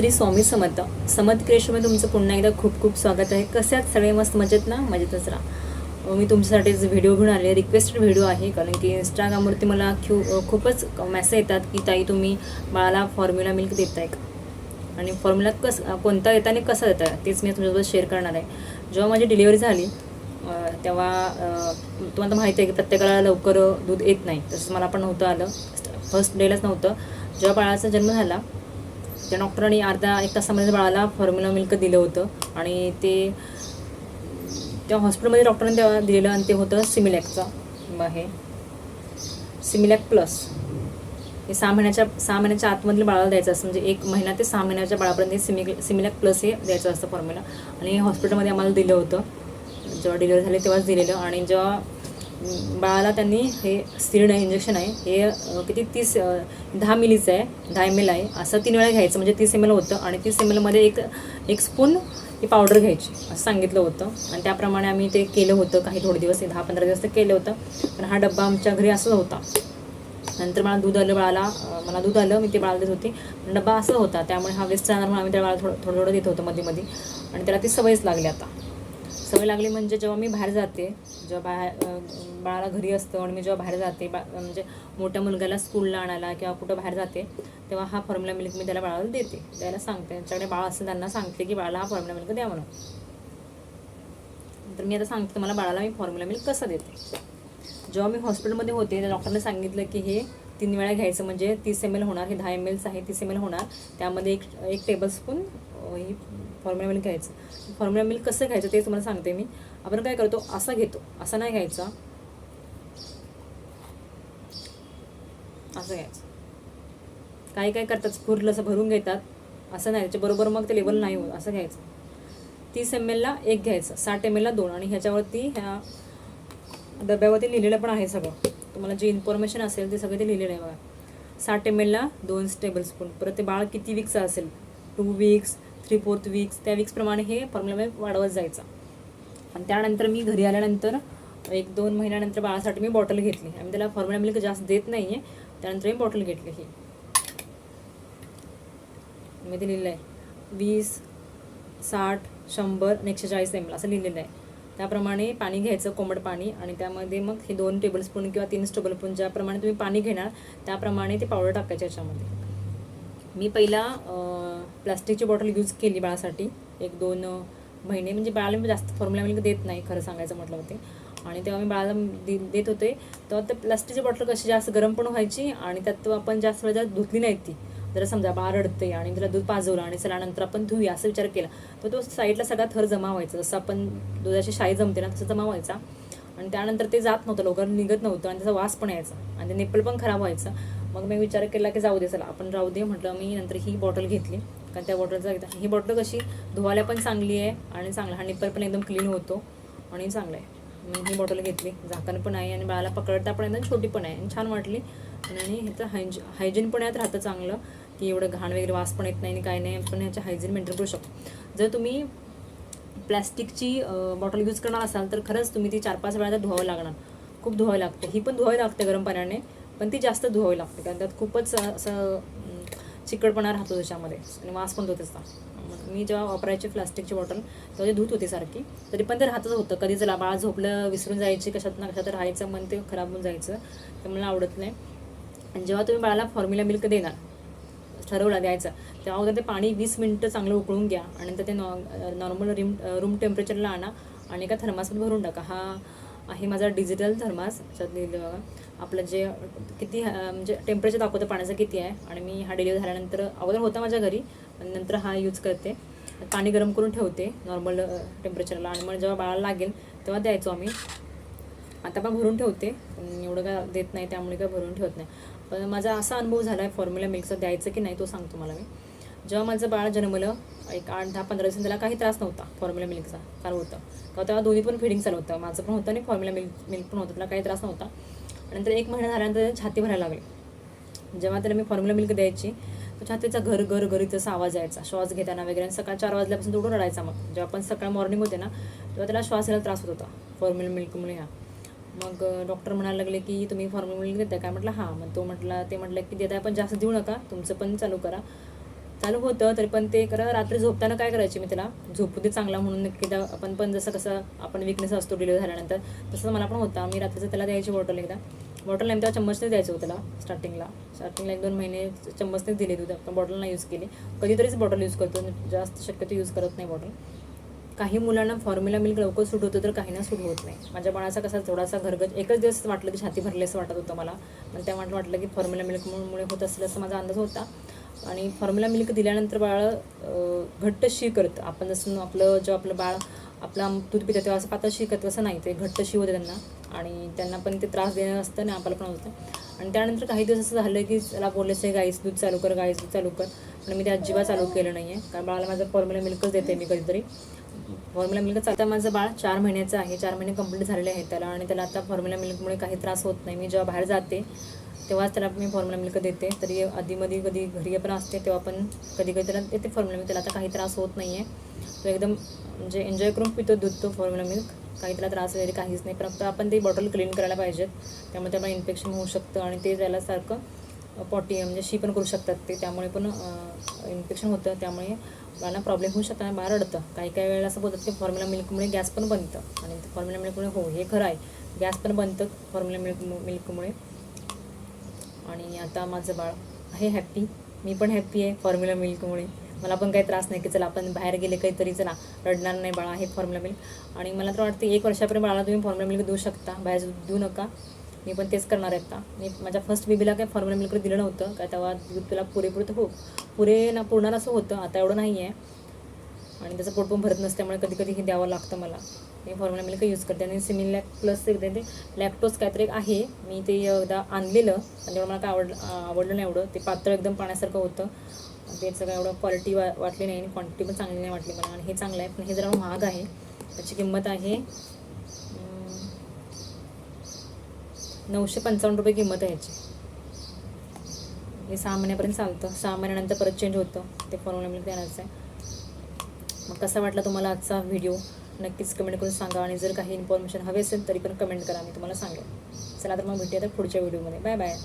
श्री स्वामी समर्थ. समर्थ क्रिएशनमध्ये तुमचं पुन्हा एकदा खूप खूप स्वागत आहे. कसे सगळे? मस्त मजेत ना? मजेतच राहा. मी तुमच्यासाठीच व्हिडिओ घेऊन आले रिक्वेस्टेड व्हिडिओ आहे कारण की इंस्टाग्रामवरती मला क्यू खूपच मेसेज येतात की ताई तुम्ही बाळाला फॉर्म्युला मिल्क देताय का? आणि फॉर्म्युला कसं कोणता देता आणि कसा देता तेच मी तुमच्यासोबत शेअर करणार आहे. जेव्हा माझी डिलिव्हरी झाली तेव्हा तुम्हाला माहिती आहे की प्रत्येकाला लवकर दूध येत नाही. तसंच मला पण नव्हतं आलं. फर्स्ट डेलाच नव्हतं. जेव्हा बाळाचा जन्म झाला त्या डॉक्टरांनी अर्धा एक तासामध्ये बाळाला फॉर्म्युला मिल्क दिलं होतं आणि ते त्या हॉस्पिटलमध्ये डॉक्टरांनी तेव्हा दिलेलं आणि ते होतं सिमिलॅकचं हे सिमिलॅक प्लस हे सहा महिन्याच्या सहा महिन्याच्या आतमधील बाळाला द्यायचं असतं. म्हणजे एक महिना ते सहा महिन्याच्या बाळापर्यंत हे सिमि सिमिलॅक प्लस हे द्यायचं असतं फॉर्म्युला आणि हॉस्पिटलमध्ये आम्हाला दिलं होतं. जेव्हा डिलिव्हरी झाली तेव्हाच दिलेलं. आणि जेव्हा बाळाला त्यांनी हे स्थिर इंजेक्शन आहे हे किती तीस दहा मिलीचं आहे दहा एम एल आहे असं तीन वेळा घ्यायचं म्हणजे तीस एम एल होतं आणि तीस एम एलमध्ये एक एक स्पून ही पावडर घ्यायची असं सांगितलं होतं. आणि त्याप्रमाणे आम्ही ते केलं होतं काही थोडे दिवस दहा पंधरा दिवस ते केलं होतं. पण हा डब्बा आमच्या घरी असं होता. नंतर मला दूध आलं बाळाला मला दूध आलं मी ते बाळाला देत होते. पण डब्बा असं होता त्यामुळे हा वेस्ट जाणार म्हणून आम्ही त्या बाळाला थोडं थोडं थोडं देत होतो मध्ये मध्ये आणि त्याला ती सवयच लागली आता. सवय लागली म्हणजे जेव्हा मी बाहेर जाते जेव्हा बाहेर बाळाला घरी असतं आणि मी जेव्हा बाहेर जाते बा म्हणजे मोठ्या मुलग्याला स्कूलला आणायला किंवा कुठं बाहेर जाते तेव्हा हा फॉर्म्युला मिल्क मी त्याला बाळाला देते. द्यायला सांगते. त्यांच्याकडे बाळ असं त्यांना सांगते की बाळाला हा फॉर्म्युला मिल्क द्या म्हणून. तर मी आता सांगते तुम्हाला बाळाला मी फॉर्म्युला मिल्क कसं देते. जेव्हा मी हॉस्पिटलमध्ये होते त्या डॉक्टरने सांगितलं की हे तीन वेळा घ्यायचं म्हणजे तीस एम एल होणार हे दहा एम एल्स आहे तीस एम एल होणार. त्यामध्ये एक एक टेबलस्पून ही फॉर्म्युला मिल्क घ्यायचं. फॉर्म्युला मिल्क कसं घ्यायचं ते तुम्हाला सांगते मी. आपण काय करतो असा घेतो असं नाही घ्यायचा. असं घ्यायचं. काही काय करतात फुरलं असं भरून घेतात. असं नाही त्याच्याबरोबर मग ते लेवल नाही होत असं घ्यायचं. तीस एम एलला एक घ्यायचं साठ एम एलला दोन. आणि ह्याच्यावरती ह्या डब्यावरती लिहिलेलं पण आहे सगळं. तुम्हाला जे इन्फॉर्मेशन असेल ते सगळं ते लिहिलेलं आहे बघा. साठ एम एलला दोन टेबलस्पून परत ते बाळ किती वीकचं असेल? Two weeks three fourth weeks त्या वीक्सप्रमाणे हे फॉर्म्युला वाढवत जायचं. आणि त्यानंतर मी घरी आल्यानंतर एक दोन महिन्यानंतर बाळासाठी मी बॉटल घेतली. आम्ही त्याला फॉर्म्युला मिल्क जास्त देत नाही आहे त्यानंतर मी बॉटल घेतली ही. मी ते लिहिलं आहे वीस साठ शंभर आणि एकशे चाळीस एम एल असं लिहिलेलं आहे. त्याप्रमाणे पाणी घ्यायचं कोमट पाणी. आणि त्यामध्ये मग हे दोन टेबलस्पून किंवा तीन टेबलस्पून ज्याप्रमाणे तुम्ही पाणी घेणार त्याप्रमाणे ते पावडर टाकायचे याच्यामध्ये. मी पहिला प्लास्टिकची बॉटल यूज केली बाळासाठी. एक दोन महिने. म्हणजे बाळाला मी जास्त फॉर्म्युला मिल्क देत नाही खरं सांगायचं म्हटलं होते. आणि तेव्हा मी बाळाला दे- देत होते. तेव्हा ते प्लास्टिकची बॉटल कशी जास्त गरम पण व्हायची आणि त्यात आपण जास्त वेळ जास्त धुतली नाही ती. जर समजा बाळ रडते आणि तिला दूध पाजवलं आणि चला नंतर आपण धुऊया असा विचार केला तर तो साईडला सगळा थर जमा व्हायचा. जसं आपण दुधाची शाई जमते ना तसं जमा व्हायचा. आणि त्यानंतर ते जात नव्हतं लवकर निघत नव्हतं आणि त्याचा वास पण यायचा. आणि ते निप्पल पण खराब व्हायचं. मग मी विचार केला की जाऊ दे चला. आपण राहू दे म्हटलं मी नंतर ही बॉटल घेतली. कारण त्या बॉटलचा एकदा ही बॉटल कशी धुवायला पण चांगली आहे आणि चांगला हा निप्पल पण एकदम क्लीन होतो आणि चांगलं आहे. मी ही बॉटल घेतली. झाकण पण आहे आणि बाळाला पकडता पण एकदम छोटी पण आहे. आणि छान वाटली. आणि ह्याचं हायज हायजीन पण यात राहतं चांगलं. की एवढं घाण वगैरे वास पण येत नाही आणि काय नाही. पण ह्याच्या हायजीन मेंटेन करू शकतो. जर तुम्ही प्लॅस्टिकची बॉटल यूज करणार असाल तर खरंच तुम्ही ती चार पाच वेळा धुवावं लागणार. खूप धुवावी लागते. ही पण धुवावी लागते गरम पाण्याने पण ती जास्त धुवावी लागते. कारण त्यात खूपच असं चिकटपणा राहतो त्याच्यामध्ये. आणि वास पण तो त्याचा. मग मी जेव्हा वापरायची प्लास्टिकची बॉटल तेव्हा ते धूत होती सारखी. तरी पण ते राहतच होतं. कधी चला बाळ झोपलं विसरून जायची कशात ना कशात राहायचं मन ते खराब होऊन जायचं. ते मला आवडत नाही. आणि जेव्हा तुम्ही बाळाला फॉर्म्युला मिल्क देणार ठरवला द्यायचा तेव्हा अगोदर ते पाणी वीस मिनटं चांगलं उकळून घ्या. आणि नंतर ते नॉ नॉर्मल रिम रूम टेम्परेचरला आणा. आणि एका थर्मासमध्ये भरून टाका. हा आहे माझा डिजिटल थर्मास. त्याच्यात लिहिलं बघा. आपलं जे किती म्हणजे टेम्परेचर दाखवतं पाण्याचं किती आहे. आणि मी हा डिलिव्हरी झाल्यानंतर अगोदर होता माझ्या घरी आणि नंतर हा यूज करते. पाणी गरम करून ठेवते नॉर्मल टेम्परेचरला आणि मग जेव्हा बाळाला लागेल तेव्हा द्यायचो आम्ही. आता पण भरून ठेवते एवढं काय देत नाही त्यामुळे काय भरून ठेवत नाही. पण माझा असा अनुभव झाला आहे फॉर्म्युला मिल्कचा द्यायचं की नाही तो सांगतो मला मी. जेव्हा माझं बाळ जन्मलं एक आठ दहा पंधरा दिवसांनी त्याला काही त्रास नव्हता फॉर्म्युला मिल्कचा कारण होतं. का तेव्हा दोन्ही पण फिडिंग चालू होतं. माझं पण होतं आणि फॉर्म्युला मिल्क मिल्क पण होतं. त्याला काही त्रास नव्हता. नंतर एक महिना झाल्यानंतर छाती भरायला लागली. जेव्हा त्याला मी फॉर्म्युला मिल्क द्यायची तर छातीचा घर घर घरीचा असा आवाज यायचा श्वास घेताना वगैरे. आणि सकाळ चार वाजल्यापासून उडून रडायचा मग. जेव्हा आपण सकाळ मॉर्निंग होते ना तेव्हा त्याला श्वास घ्यायला त्रास होत होता. फॉर्म्युला मिल्कमुळे ह्या. मग डॉक्टर म्हणायला लागले की तुम्ही फॉर्म्युला मिल्क देताय. काय म्हटलं? हां. मग तो म्हटला ते म्हटलं की देताय पण जास्त देऊ नका. तुमचं पण चालू करा. चालू होतं तरी पण ते खरं रात्री झोपताना काय करायचे मी त्याला? झोपू दे चांगला म्हणून एकदा आपण पण जसं कसं आपण विकनेस असतो डिलिव्हरी झाल्यानंतर तसं मला पण होता. मी रात्रीचं त्याला द्यायची बॉटल एकदा. बॉटल नाही तेव्हा चम्मचने द्यायचं होतं त्याला स्टार्टिंगला स्टार्टिंगला एक दोन महिने चम्मचनेच दिले दूध पण बॉटल नाही यूज केली. कधीतरीच बॉटल यूज करतो. जास्त शक्यतो यूज करत नाही बॉटल काही मुलांना फॉर्म्युला मिल्क लवकर सूट होतं तर काहींना सूट होत नाही. माझ्या बाळाचा कसा थोडासा घरगज एकच दिवस वाटलं की छाती भरली असं वाटत होतं मला. पण त्या वाटलं वाटलं की फॉर्म्युला मिल्कमुळे होत असेल असं माझा अंदाज होता. आणि फॉर्म्युला मिल्क दिल्यानंतर बाळ घट्ट शी करतं आपण जसं आपलं जेव्हा आपलं बाळ आपला दूध पितं तेव्हा असं पातळ शी करतं नाही. ते घट्ट शी होते त्यांना. आणि त्यांना पण ते त्रास देणं असतं आणि आपल्याला पण होतं. आणि त्यानंतर काही दिवस असं झालं की त्याला बोलायचं गाईस दूध चालू कर गाईस दूध चालू कर. पण मी ते अजिबात चालू केलं नाही आहे कारण बाळाला माझं फॉर्म्युला मिल्कच देते मी कधीतरी. फॉर्म्युला मिल्क आता माझं बाळ चार महिन्याचं आहे. चार महिने कंप्लीट झालेले आहे त्याला आणि त्याला आता फॉर्म्युला मिल्कमुळे काही त्रास होत नाही. मी जेव्हा बाहेर जाते तेव्हाच त्याला मी फॉर्म्युला मिल्क देते तरी आधीमध्ये कधी घरी पण असते तेव्हा पण कधी कधी त्याला देते फॉर्म्युला मिल्क त्याला आता काही त्रास होत नाही आहे तो एकदम म्हणजे एन्जॉय करून पितो दूध तो फॉर्म्युला मिल्क काही त्याला त्रास वगैरे काहीच नाही. फक्त आपण ते बॉटल क्लीन करायला पाहिजेत. त्यामुळे त्यामुळे इन्फेक्शन होऊ शकतं आणि ते त्याला सारखं पॉटी म्हणजे शी पण करू शकतात ते. त्यामुळे पण इन्फेक्शन होतं. त्यामुळे बाळांना प्रॉब्लेम होऊ शकतो आणि बाहेर अडतं काही काही वेळेला असं बोलतात की फॉर्म्युला मिल्कमुळे गॅस पण बनतं. आणि फॉर्म्युला मिल्कमुळे हो हे खरं आहे. गॅस पण बनतं फॉर्म्युला मिल्क मिल्कमुळे आणि आता माझं बाळ आहे हॅप्पी मी पण हॅप्पी आहे फॉर्म्युला मिल्कमुळे मला पण काही त्रास नाही की चला आपण बाहेर गेले काहीतरी चला रडणार नाही बाळा आहे फॉर्म्युला मिल्क आणि मला तर वाटतं एक वर्षापर्यंत बाळाला तुम्ही फॉर्म्युला मिल्क देऊ शकता बाहेर देऊ नका. मी पण तेच करणार आहे आता. मी माझ्या फर्स्ट बेबीला काय फॉर्म्युला मिल्क दिलं नव्हतं काय तेव्हा दूध तुला पुरेपूर तर हो. पुरे ना पुरणार असं होतं. आता एवढं नाही आहे आणि त्याचं पोट पण भरत नसल्यामुळे कधी कधी हे द्यावं लागतं मला. मी फॉर्म्युला मिल्क यूज करते आणि सिमिल लॅक प्लस एकदा ते लॅक्टोज काहीतरी आहे. मी ते एकदा आणलेलं. पण तेवढं मला काय आवड आवडलं नाही एवढं. ते पातळ एकदम पाण्यासारखं होतं. ते सगळं एवढं क्वालिटी वा वाटली नाही. आणि क्वांटिटी पण चांगली नाही वाटली मला. आणि हे चांगलं आहे. पण हे जरा महाग आहे. त्याची किंमत आहे नऊशे पंचावन्न रुपये किंमत आहे याची. हे सहा महिन्यापर्यंत चालतं. सहा महिन्यानंतर परत चेंज होतं. ते फॉर्म्युला मिल्क देण्याचं आहे. मग कसा वाटला तुम्हाला आजचा व्हिडिओ नक्कीच कमेंट करून सांगा आणि जर काही इन्फॉर्मेशन हवी असेल तरी पण कमेंट करा मी तुम्हाला सांगेन. चला तर मग भेटूया तर पुढच्या व्हिडिओमध्ये बाय बाय